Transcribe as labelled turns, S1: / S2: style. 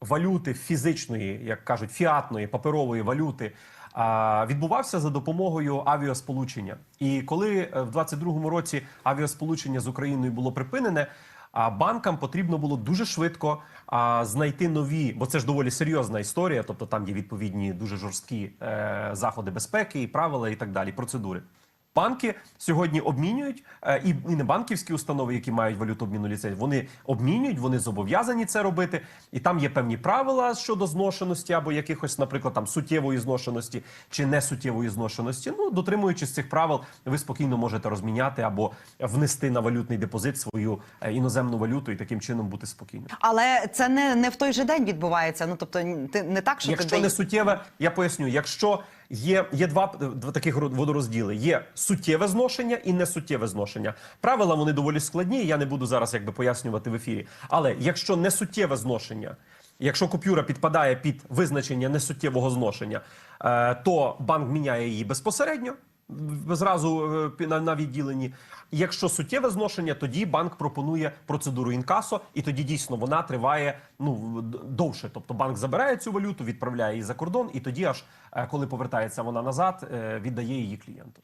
S1: валюти фізичної, як кажуть, фіатної паперової валюти. Відбувався за допомогою авіасполучення, і коли е, в 22-му році авіасполучення з Україною було припинене, банкам потрібно було дуже швидко знайти нові, бо це ж доволі серйозна історія. Тобто там є відповідні дуже жорсткі е, заходи безпеки, і правила і так далі, процедури. Банки сьогодні обмінюють е, і, і не банківські установи, які мають валюту обміну ліцензій, вони обмінюють, вони зобов'язані це робити. І там є певні правила щодо зношеності або якихось, наприклад, там суттєвої зношеності чи не суттєвої зношеності. Ну, дотримуючись цих правил, ви спокійно можете розміняти або внести на валютний депозит свою е, іноземну валюту і таким чином бути спокійним.
S2: Але це не, не в той же день відбувається. Ну тобто, ти не так, що
S1: Якщо
S2: день...
S1: не суттєве, я поясню. Якщо є, є два, два таких водорозділи: є суттєве зношення і несуттєве зношення. Правила вони доволі складні. Я не буду зараз якби пояснювати в ефірі. Але якщо несуттєве зношення. Якщо купюра підпадає під визначення несуттєвого зношення, е, то банк міняє її безпосередньо зразу е, на, відділенні. Якщо суттєве зношення, тоді банк пропонує процедуру інкасо, і тоді дійсно вона триває ну довше. Тобто банк забирає цю валюту, відправляє її за кордон, і тоді, аж е, коли повертається вона назад, е, віддає її клієнту.